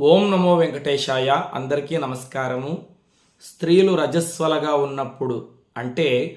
ఓం నమో వెంకటేశాయ. అందరికీ నమస్కారము. స్త్రీలు రజస్వలగా ఉన్నప్పుడు అంటే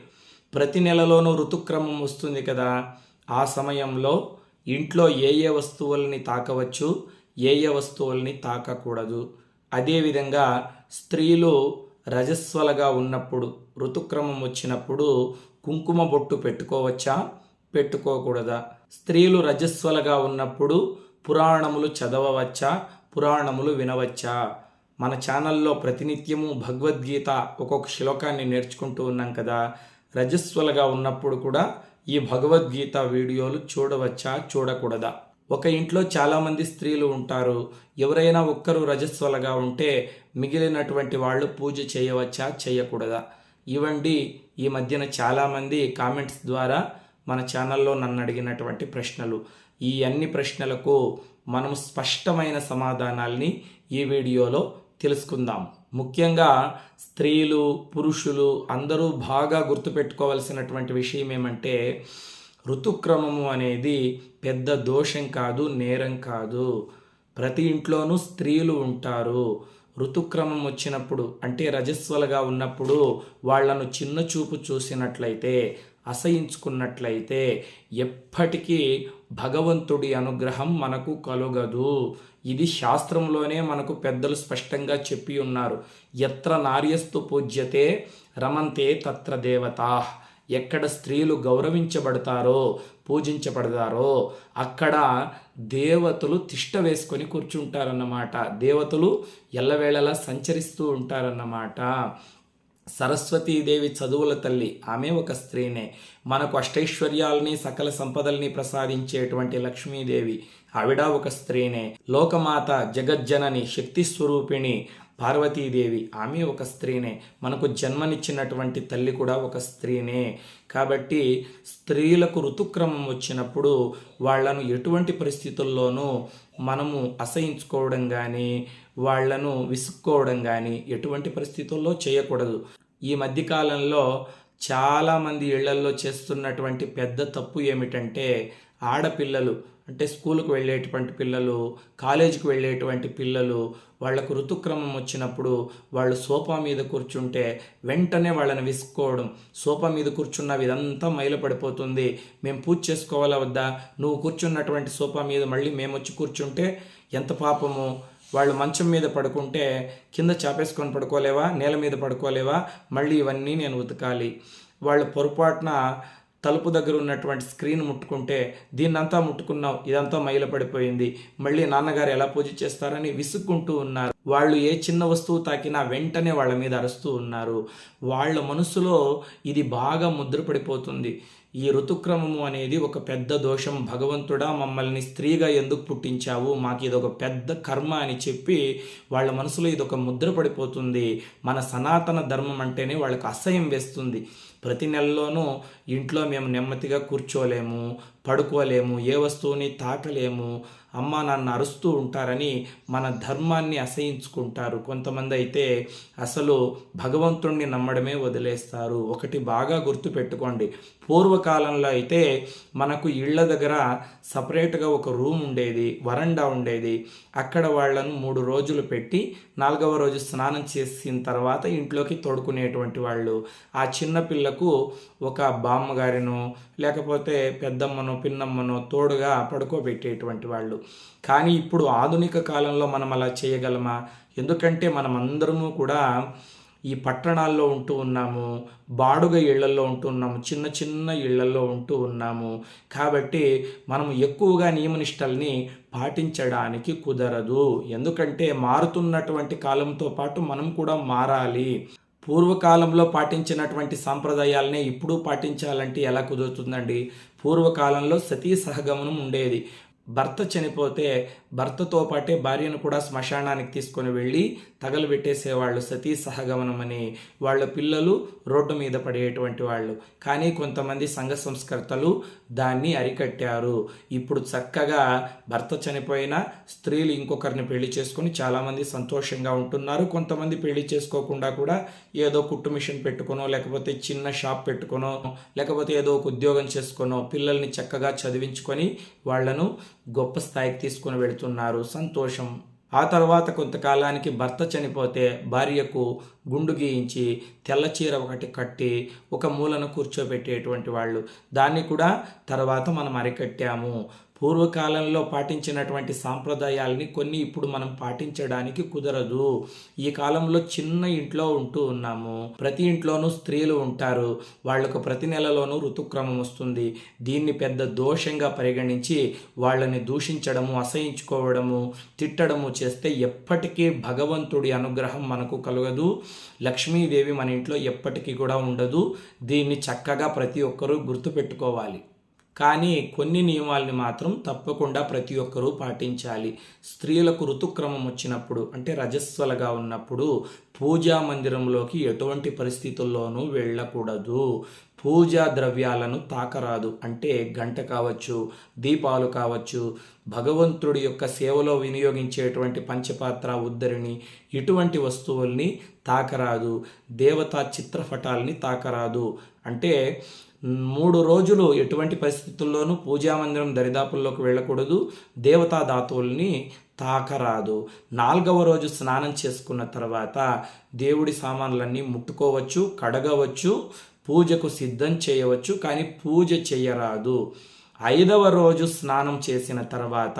ప్రతి నెలలోనూ ఋతుక్రమం వస్తుంది కదా. ఆ సమయంలో ఇంట్లో ఏ ఏ వస్తువుల్ని తాకవచ్చు ఏ ఏ వస్తువుల్ని తాకకూడదు. అదేవిధంగా స్త్రీలు రజస్వలగా ఉన్నప్పుడు ఋతుక్రమం వచ్చినప్పుడు కుంకుమ బొట్టు పెట్టుకోవచ్చా? పెట్టుకోకూడదా? స్త్రీలు రజస్వలగా ఉన్నప్పుడు పురాణములు చదవవచ్చా? పురాణములు వినవచ్చా? మన ఛానల్లో ప్రతినిత్యము భగవద్గీత ఒక్కొక్క శ్లోకాన్ని నేర్చుకుంటూ ఉన్నాం కదా. రజస్వలగా ఉన్నప్పుడు కూడా ఈ భగవద్గీత వీడియోలు చూడవచ్చా? చూడకూడదా? ఒక ఇంట్లో చాలామంది స్త్రీలు ఉంటారు. ఎవరైనా ఒక్కరు రజస్వలగా ఉంటే మిగిలినటువంటి వాళ్ళు పూజ చేయవచ్చా? చేయకూడదా? ఇవండి ఈ మధ్యన చాలామంది కామెంట్స్ ద్వారా మన ఛానల్లో నన్ను అడిగినటువంటి ప్రశ్నలు. ఈ అన్ని ప్రశ్నలకు మనం స్పష్టమైన సమాధానాల్ని ఈ వీడియోలో తెలుసుకుందాం. ముఖ్యంగా స్త్రీలు పురుషులు అందరూ బాగా గుర్తుపెట్టుకోవాల్సినటువంటి విషయం ఏమంటే ఋతుక్రమము అనేది పెద్ద దోషం కాదు నేరం కాదు. ప్రతి ఇంట్లోనూ స్త్రీలు ఉంటారు. ఋతుక్రమం వచ్చినప్పుడు అంటే రజస్వలుగా ఉన్నప్పుడు వాళ్ళను చిన్న చూపు చూసినట్లయితే అసహించుకున్నట్లయితే ఎప్పటికీ భగవంతుడి అనుగ్రహం మనకు కలుగదు. ఇది శాస్త్రంలోనే మనకు పెద్దలు స్పష్టంగా చెప్పి ఉన్నారు. ఎత్ర నార్యస్తు పూజ్యతే రమంతే తత్ర దేవతా. ఎక్కడ స్త్రీలు గౌరవించబడతారో పూజించబడతారో అక్కడ దేవతలు తిష్ట వేసుకొని కూర్చుంటారన్నమాట. దేవతలు ఎల్లవేళలా సంచరిస్తూ ఉంటారన్నమాట. సరస్వతీదేవి చదువుల తల్లి. ఆమె ఒక స్త్రీనే. మనకు అష్టైశ్వర్యాలని సకల సంపదల్ని ప్రసాదించేటువంటి లక్ష్మీదేవి. ఆవిడ ఒక స్త్రీనే. లోకమాత జగజ్జనని శక్తి స్వరూపిణి పార్వతీదేవి. ఆమె ఒక స్త్రీనే. మనకు జన్మనిచ్చినటువంటి తల్లి కూడా ఒక స్త్రీనే. కాబట్టి స్త్రీలకు ఋతుక్రమం వచ్చినప్పుడు వాళ్ళను ఎటువంటి పరిస్థితుల్లోనూ మనము అసహించుకోవడం కానీ వాళ్ళను విసుక్కోవడం కానీ ఎటువంటి పరిస్థితుల్లో చేయకూడదు. ఈ మధ్యకాలంలో చాలామంది ఇళ్ళల్లో చేస్తున్నటువంటి పెద్ద తప్పు ఏమిటంటే ఆడపిల్లలు. అంటే స్కూల్కి వెళ్ళేటువంటి పిల్లలు కాలేజీకి వెళ్ళేటువంటి పిల్లలు వాళ్ళకు ఋతుక్రమం వచ్చినప్పుడు వాళ్ళు సోఫా మీద కూర్చుంటే వెంటనే వాళ్ళని విసుకోవడం సోఫా మీద కూర్చున్న ఇదంతా మైలపడిపోతుంది. మేము పూజ చేసుకోవాలా వద్దా? నువ్వు కూర్చున్నటువంటి సోఫా మీద మళ్ళీ మేము వచ్చి కూర్చుంటే ఎంత పాపము? వాళ్ళు మంచం మీద పడుకుంటే కింద చాపేసుకొని పడుకోలేవా? నేల మీద పడుకోలేవా? మళ్ళీ ఇవన్నీ నేను ఉతకాలి. వాళ్ళు పొరపాటున తలుపు దగ్గర ఉన్నటువంటి స్క్రీన్ ముట్టుకుంటే దీన్నంతా ముట్టుకున్నావు ఇదంతా మైల పడిపోయింది. మళ్ళీ నాన్నగారు ఎలా పూజ చేస్తారని విసుక్కుంటూ ఉన్నారు. వాళ్ళు ఏ చిన్న వస్తువు తాకినా వెంటనే వాళ్ళ మీద అరుస్తూ ఉన్నారు. వాళ్ళ మనసులో ఇది బాగా ముద్రపడిపోతుంది ఈ ఋతుక్రమము అనేది ఒక పెద్ద దోషం. భగవంతుడా మమ్మల్ని స్త్రీగా ఎందుకు పుట్టించావు? మాకు ఇది ఒక పెద్ద కర్మ అని చెప్పి వాళ్ళ మనసులో ఇది ఒక ముద్ర పడిపోతుంది. మన సనాతన ధర్మం అంటేనే వాళ్ళకి అసహ్యం వేస్తుంది. ప్రతి నెలలోనూ ఇంట్లో మేము నెమ్మదిగా కూర్చోలేము పడుకోలేము ఏ వస్తువుని తాకలేము అమ్మ నాన్న అరుస్తూ ఉంటారని మన ధర్మాన్ని అసహించుకుంటారు. కొంతమంది అయితే అసలు భగవంతుణ్ణి నమ్మడమే వదిలేస్తారు. ఒకటి బాగా గుర్తుపెట్టుకోండి. పూర్వకాలంలో అయితే మనకు ఇళ్ళ దగ్గర సపరేట్గా ఒక రూమ్ ఉండేది వరండా ఉండేది. అక్కడ వాళ్ళను మూడు రోజులు పెట్టి నాలుగవ రోజు స్నానం చేసిన తర్వాత ఇంట్లోకి తోడుకునేటువంటి వాళ్ళు. ఆ చిన్న పిల్లకు ఒక బామ్మగారినో లేకపోతే పెద్దమ్మనో పిన్నమ్మనో తోడుగా పడుకోబెట్టేటువంటి వాళ్ళు. కానీ ఇప్పుడు ఆధునిక కాలంలో మనం అలా చేయగలమా? ఎందుకంటే మనం అందరము కూడా ఈ పట్టణాల్లో ఉంటూ ఉన్నాము బాడుగ ఇళ్ళల్లో ఉంటూ ఉన్నాము చిన్న చిన్న ఇళ్ళల్లో ఉంటూ ఉన్నాము. కాబట్టి మనం ఎక్కువగా నియమనిష్టల్ని పాటించడానికి కుదరదు. ఎందుకంటే మారుతున్నటువంటి కాలంతో పాటు మనం కూడా మారాలి. పూర్వకాలంలో పాటించినటువంటి సాంప్రదాయాలనే ఇప్పుడు పాటించాలంటే ఎలా కుదురుతుందండి? పూర్వకాలంలో సతీ సహగమనం ఉండేది. భర్త చనిపోతే భర్తతో పాటే భార్యను కూడా శ్మశానానికి తీసుకొని వెళ్ళి తగలబెట్టేసేవాళ్ళు సతీ సహగమనం అని వాళ్ళ పిల్లలు రోడ్డు మీద పడేటువంటి వాళ్ళు. కానీ కొంతమంది సంఘ సంస్కర్తలు దాన్ని అరికట్టారు. ఇప్పుడు చక్కగా భర్త చనిపోయిన స్త్రీలు ఇంకొకరిని పెళ్ళి చేసుకొని చాలామంది సంతోషంగా ఉంటున్నారు. కొంతమంది పెళ్ళి చేసుకోకుండా కూడా ఏదో కుట్టు మిషన్ పెట్టుకునో లేకపోతే చిన్న షాప్ పెట్టుకునో లేకపోతే ఏదో ఒక ఉద్యోగం చేసుకునో పిల్లల్ని చక్కగా చదివించుకొని వాళ్ళను గొప్ప స్థాయికి తీసుకుని వెళుతున్నారు సంతోషం. ఆ తర్వాత కొంతకాలానికి భర్త చనిపోతే భార్యకు గుండు గీయించి తెల్ల చీర ఒకటి కట్టి ఒక మూలను కూర్చోబెట్టేటువంటి వాళ్ళు. దాన్ని కూడా తర్వాత మనం అరికట్టాము. పూర్వకాలంలో పాటించినటువంటి సాంప్రదాయాల్ని కొన్ని ఇప్పుడు మనం పాటించడానికి కుదరదు. ఈ కాలంలో చిన్న ఇంట్లో ఉంటూ ఉన్నాము. ప్రతి ఇంట్లోనూ స్త్రీలు ఉంటారు. వాళ్ళకు ప్రతి నెలలోనూ ఋతుక్రమం వస్తుంది. దీన్ని పెద్ద దోషంగా పరిగణించి వాళ్ళని దూషించడము అసహించుకోవడము తిట్టడము చేస్తే ఎప్పటికీ భగవంతుడి అనుగ్రహం మనకు కలగదు. లక్ష్మీదేవి మన ఇంట్లో ఎప్పటికీ కూడా ఉండదు. దీన్ని చక్కగా ప్రతి ఒక్కరూ గుర్తుపెట్టుకోవాలి. కానీ కొన్ని నియమాల్ని మాత్రం తప్పకుండా ప్రతి ఒక్కరూ పాటించాలి. స్త్రీలకు ఋతుక్రమం వచ్చినప్పుడు అంటే రజస్వలగా ఉన్నప్పుడు పూజా మందిరంలోకి ఎటువంటి పరిస్థితుల్లోనూ వెళ్ళకూడదు. పూజా ద్రవ్యాలను తాకరాదు. అంటే గంట కావచ్చు దీపాలు కావచ్చు భగవంతుడి యొక్క సేవలో వినియోగించేటువంటి పంచపాత్ర ఉద్దరిని ఇటువంటి వస్తువుల్ని తాకరాదు. దేవతా చిత్రపటాల్ని తాకరాదు. అంటే మూడు రోజులు ఎటువంటి పరిస్థితుల్లోనూ పూజామందిరం దరిదాపుల్లోకి వెళ్ళకూడదు. దేవతా ధాతువుల్ని తాకరాదు. నాలుగవ రోజు స్నానం చేసుకున్న తర్వాత దేవుడి సామాన్లన్నీ ముట్టుకోవచ్చు కడగవచ్చు పూజకు సిద్ధం చేయవచ్చు కానీ పూజ చేయరాదు. ఐదవ రోజు స్నానం చేసిన తర్వాత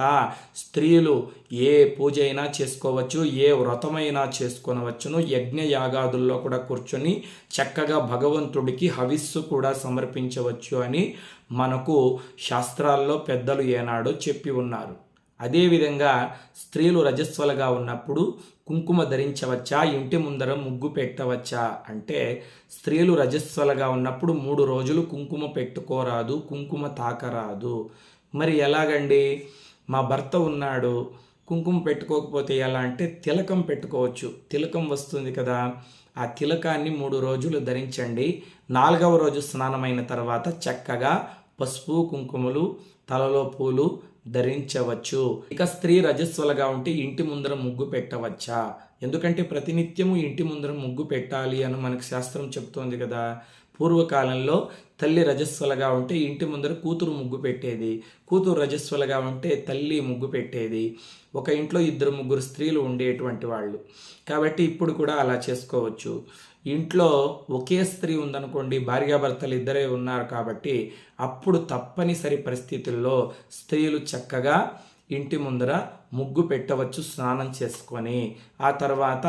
స్త్రీలు ఏ పూజ అయినా చేసుకోవచ్చు ఏ వ్రతమైనా చేసుకొనవచ్చును. యజ్ఞ యాగాదుల్లో కూడా కూర్చొని చక్కగా భగవంతుడికి హవిస్సు కూడా సమర్పించవచ్చు అని మనకు శాస్త్రాల్లో పెద్దలు ఏనాడో చెప్పి ఉన్నారు. అదేవిధంగా స్త్రీలు రజస్వలుగా ఉన్నప్పుడు కుంకుమ ధరించవచ్చా? ఇంటి ముందర ముగ్గు పెట్టవచ్చా? అంటే స్త్రీలు రజస్వలుగా ఉన్నప్పుడు మూడు రోజులు కుంకుమ పెట్టుకోరాదు కుంకుమ తాకరాదు. మరి ఎలాగండి? మా భర్త ఉన్నాడు కుంకుమ పెట్టుకోకపోతే ఎలా అంటే తిలకం పెట్టుకోవచ్చు. తిలకం వస్తుంది కదా ఆ తిలకాన్ని మూడు రోజులు ధరించండి. నాలుగవ రోజు స్నానమైన తర్వాత చక్కగా పసుపు కుంకుమలు తలలో పూలు ధరించవచ్చు. ఇక స్త్రీ రజస్వలగా ఉంటే ఇంటి ముందర ముగ్గు పెట్టవచ్చా? ఎందుకంటే ప్రతినిత్యము ఇంటి ముందర ముగ్గు పెట్టాలి అని మనకు శాస్త్రం చెప్తోంది కదా. పూర్వకాలంలో తల్లి రజస్వలగా ఉంటే ఇంటి ముందర కూతురు ముగ్గు పెట్టేది. కూతురు రజస్వలగా ఉంటే తల్లి ముగ్గు పెట్టేది. ఒక ఇంట్లో ఇద్దరు ముగ్గురు స్త్రీలు ఉండేటువంటి వాళ్ళు. కాబట్టి ఇప్పుడు కూడా అలా చేసుకోవచ్చు. ఇంట్లో ఒకే స్త్రీ ఉందనుకోండి భార్యాభర్తలు ఇద్దరే ఉన్నారు కాబట్టి అప్పుడు తప్పనిసరి పరిస్థితుల్లో స్త్రీలు చక్కగా ఇంటి ముందర ముగ్గు పెట్టవచ్చు స్నానం చేసుకొని. ఆ తర్వాత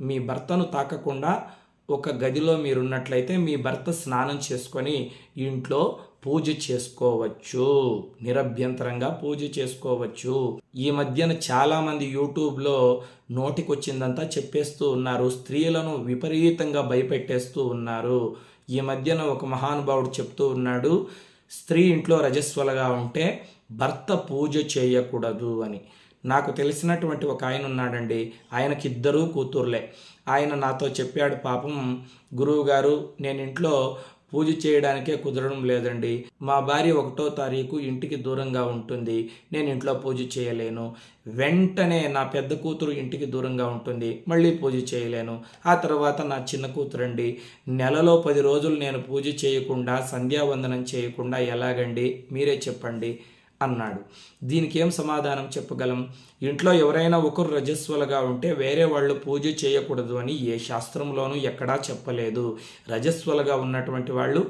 మీ భర్తను తాకకుండా ఒక గదిలో మీరున్నట్లయితే మీ భర్త స్నానం చేసుకొని ఇంట్లో పూజ చేసుకోవచ్చు. నిరభ్యంతరంగా పూజ చేసుకోవచ్చు. ఈ మధ్యన చాలామంది యూట్యూబ్లో నోటికొచ్చిందంతా చెప్పేస్తూ ఉన్నారు. స్త్రీలను విపరీతంగా భయపెట్టేస్తూ ఉన్నారు. ఈ మధ్యన ఒక మహానుభావుడు చెప్తూ ఉన్నాడు స్త్రీ ఇంట్లో రజస్వలగా ఉంటే భర్త పూజ చేయకూడదు అని. నాకు తెలిసినటువంటి ఒక ఆయన ఉన్నాడండి. ఆయనకి ఇద్దరూ కూతుర్లే. ఆయన నాతో చెప్పాడు పాపం గురువు గారు నేను ఇంట్లో పూజ చేయడానికే కుదరడం లేదండి. మా భార్య ఒకటో తారీఖు ఇంటికి దూరంగా ఉంటుంది. నేను ఇంట్లో పూజ చేయలేను. వెంటనే నా పెద్ద కూతురు ఇంటికి దూరంగా ఉంటుంది. మళ్ళీ పూజ చేయలేను. ఆ తర్వాత నా చిన్న కూతురండి. నెలలో పది రోజులు నేను పూజ చేయకుండా సంధ్యావందనం చేయకుండా ఎలాగండి? మీరే చెప్పండి. అన్నాడు. దీనికి ఏం సమాధానం చెప్పగలం? ఇంట్లో ఎవరైనా ఒకరు రజస్వలుగా ఉంటే వేరే వాళ్ళు పూజ చేయకూడదు అని ఏ శాస్త్రంలోనూ ఎక్కడా చెప్పలేదు. రజస్వలుగా ఉన్నటువంటి వాళ్ళు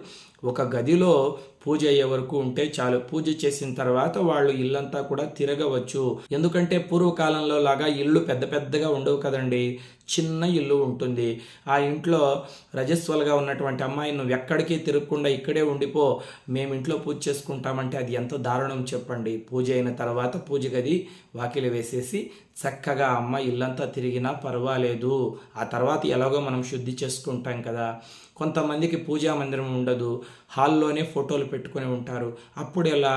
ఒక గదిలో పూజ అయ్యే వరకు ఉంటే చాలు. పూజ చేసిన తర్వాత వాళ్ళు ఇల్లంతా కూడా తిరగవచ్చు. ఎందుకంటే పూర్వకాలంలో లాగా ఇల్లు పెద్ద పెద్దగా ఉండవు కదండి. చిన్న ఇల్లు ఉంటుంది. ఆ ఇంట్లో రజస్వలుగా ఉన్నటువంటి అమ్మాయి నువ్వు ఎక్కడికి తిరగకుండా ఇక్కడే ఉండిపో. మేము ఇంట్లో పూజ చేసుకుంటామంటే అది ఎంత దారుణం చెప్పండి. పూజ అయిన తర్వాత పూజ గది వాకిలి వేసేసి చక్కగా అమ్మ ఇల్లంతా తిరిగినా పర్వాలేదు. ఆ తర్వాత ఎలాగో మనం శుద్ధి చేసుకుంటాం కదా. కొంతమందికి పూజా మందిరం ఉండదు హాల్లోనే ఫోటోలు పెట్టుకొని ఉంటారు. అప్పుడు ఎలా?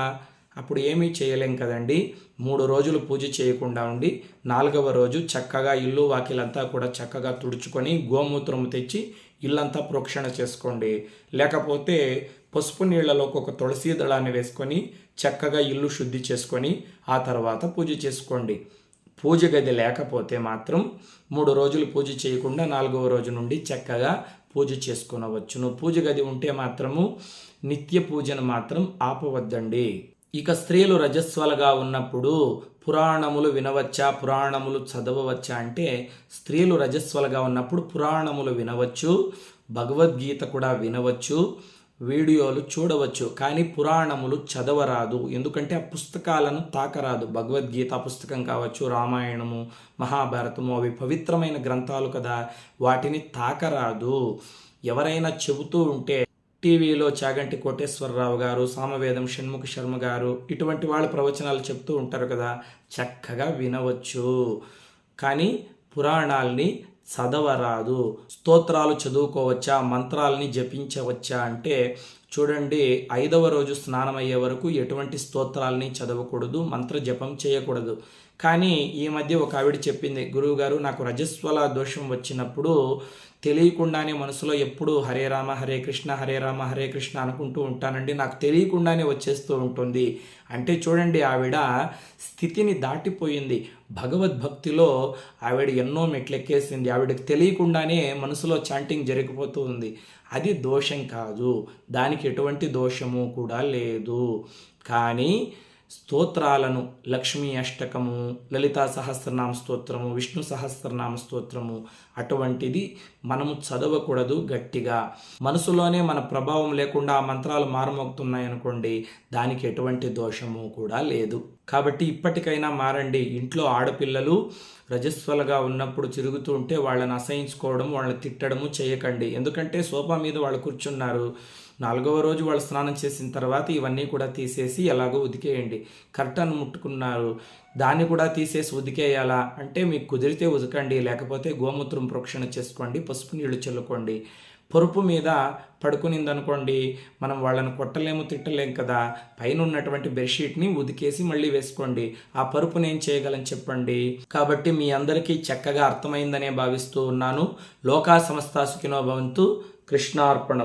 అప్పుడు ఏమీ చేయలేం కదండి. మూడు రోజులు పూజ చేయకుండా ఉండి నాలుగవ రోజు చక్కగా ఇల్లు వాకిలంతా కూడా చక్కగా తుడుచుకొని గోమూత్రం తెచ్చి ఇల్లంతా ప్రోక్షణ చేసుకోండి. లేకపోతే పసుపు నీళ్ళలో ఒక తులసి దళాన్ని వేసుకొని చక్కగా ఇల్లు శుద్ధి చేసుకొని ఆ తర్వాత పూజ చేసుకోండి. పూజ గది లేకపోతే మాత్రం మూడు రోజులు పూజ చేయకుండా నాలుగవ రోజు నుండి చక్కగా పూజ చేసుకునవచ్చును. పూజ గది ఉంటే మాత్రము నిత్య పూజను మాత్రం ఆపవద్దండి. ఇక స్త్రీలు రజస్వలుగా ఉన్నప్పుడు పురాణములు వినవచ్చా? పురాణములు చదవవచ్చా అంటే స్త్రీలు రజస్వలుగా ఉన్నప్పుడు పురాణములు వినవచ్చు భగవద్గీత కూడా వినవచ్చు వీడియోలు చూడవచ్చు కానీ పురాణములు చదవరాదు. ఎందుకంటే ఆ పుస్తకాలను తాకరాదు. భగవద్గీత పుస్తకం కావచ్చు రామాయణము మహాభారతము అవి పవిత్రమైన గ్రంథాలు కదా. వాటిని తాకరాదు. ఎవరైనా చెబుతూ ఉంటే టీవీలో చాగంటి కోటేశ్వరరావు గారు సామవేదం షణ్ముఖ శర్మ గారు ఇటువంటి వాళ్ళ ప్రవచనాలు చెప్తూ ఉంటారు కదా. చక్కగా వినవచ్చు. కానీ పురాణాల్ని చదవరాదు. స్తోత్రాలు చదువుకోవచ్చా? మంత్రాలని జపించవచ్చా? అంటే చూడండి ఐదవ రోజు స్నానం అయ్యే వరకు ఎటువంటి స్తోత్రాలని చదవకూడదు మంత్ర జపం చేయకూడదు. కానీ ఈ మధ్య ఒక ఆవిడ చెప్పింది గురువుగారు నాకు రజస్వల దోషం వచ్చినప్పుడు తెలియకుండానే మనసులో ఎప్పుడూ హరే రామ హరే కృష్ణ హరే రామ హరే కృష్ణ అనుకుంటూ ఉంటానండి. నాకు తెలియకుండానే వచ్చేస్తూ ఉంటుంది. అంటే చూడండి ఆవిడ స్థితిని దాటిపోయింది. భగవద్భక్తిలో ఆవిడ ఎన్నో మెట్లెక్కేసింది. ఆవిడకి తెలియకుండానే మనసులో చాంటింగ్ జరిగిపోతూ ఉంది. అది దోషం కాదు. దానికి ఎటువంటి దోషము కూడా లేదు. కానీ స్తోత్రాలను లక్ష్మీ అష్టకము లలితా సహస్రనామ స్తోత్రము విష్ణు సహస్రనామ స్తోత్రము అటువంటిది మనము చదవకూడదు గట్టిగా. మనసులోనే మన ప్రభావం లేకుండా ఆ మంత్రాలు మారుమోగుతున్నాయనుకోండి దానికి ఎటువంటి దోషము కూడా లేదు. కాబట్టి ఇప్పటికైనా మారండి. ఇంట్లో ఆడపిల్లలు రజస్వలుగా ఉన్నప్పుడు తిరుగుతూ ఉంటే వాళ్ళని అసహించుకోవడం వాళ్ళని తిట్టడము చేయకండి. ఎందుకంటే సోఫా మీద వాళ్ళు కూర్చున్నారు. నాలుగవ రోజు వాళ్ళు స్నానం చేసిన తర్వాత ఇవన్నీ కూడా తీసేసి ఎలాగో ఉతికేయండి. కర్టన్ ముట్టుకున్నారు. దాన్ని కూడా తీసేసి ఉతికేయాలా? అంటే మీకు కుదిరితే ఉతకండి. లేకపోతే గోమూత్రం ప్రోక్షణ చేసుకోండి. పసుపు నీళ్ళు చల్లుకోండి. పరుపు మీద పడుకునిందనుకోండి. మనం వాళ్ళని కొట్టలేము తిట్టలేం కదా. పైన ఉన్నటువంటి బెడ్షీట్ని ఉదికేసి మళ్ళీ వేసుకోండి. ఆ పరుపు నేను చేయగలని చెప్పండి? కాబట్టి మీ అందరికీ చక్కగా అర్థమైందనే భావిస్తూ ఉన్నాను. లోకా సంస్థ సుఖినోభవంతు కృష్ణార్పణం.